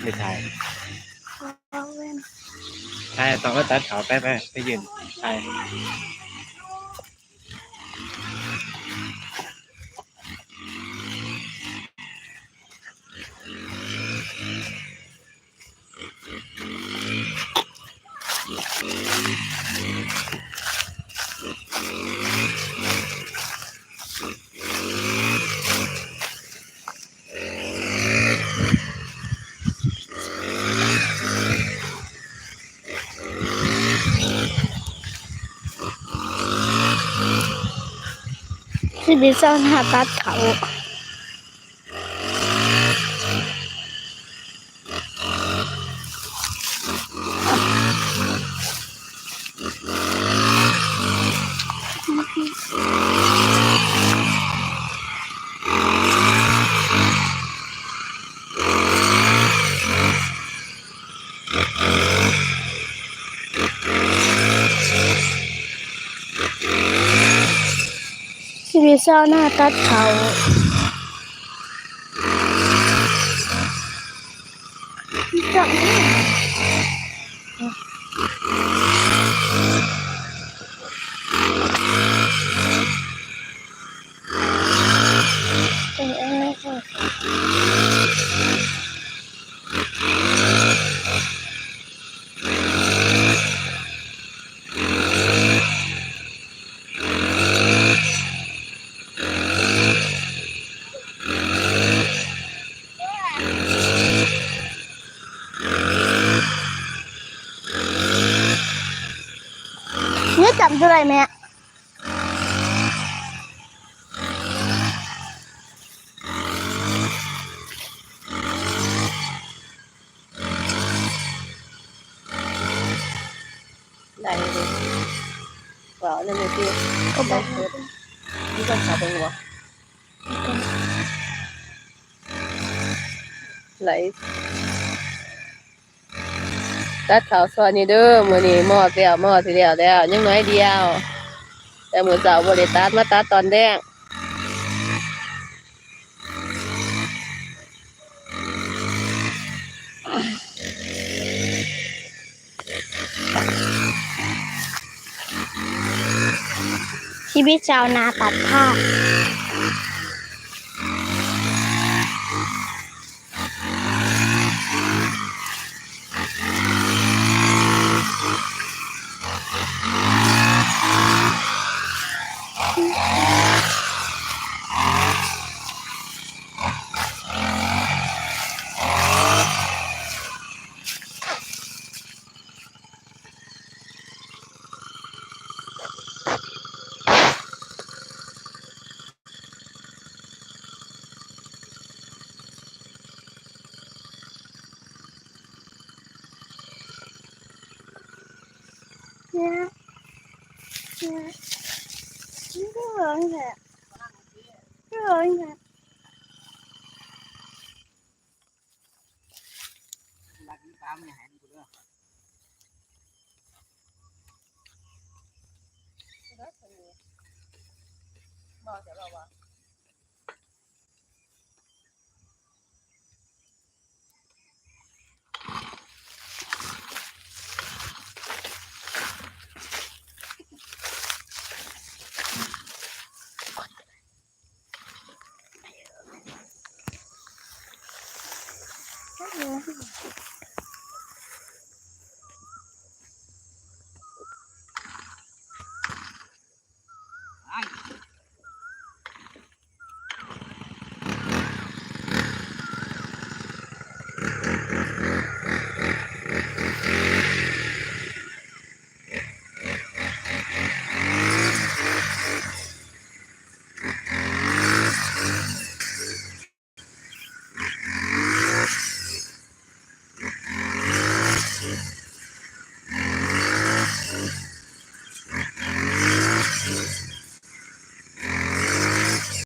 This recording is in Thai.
ไม่ถ่ายเอาเว้นถ่ายต้องก็ตัดเขาไปไปไปยืนถ่าย ชีวิตเจ้า ชีวิตเศร้าหน้าตัดเขาจังเออ เออเออเนี่ยจำเท่าไหรแม่ได้เลยว้าวนั่นเลยพี่ก็บอกนี่ก็ขาเป็นหัวไหล ตัดขาวซอยนี่เด้อมือนี้หม้อเดียวหม้อสิเดียวแล้วยังน้อยเดียว แต่มือเช้าบ่ได้ตัดมาตัดตอนแดงชีวิตชาวนาตัดผ้า เนี่ยนี่ก็ร้องแหละก็ร้องแ我要睡午。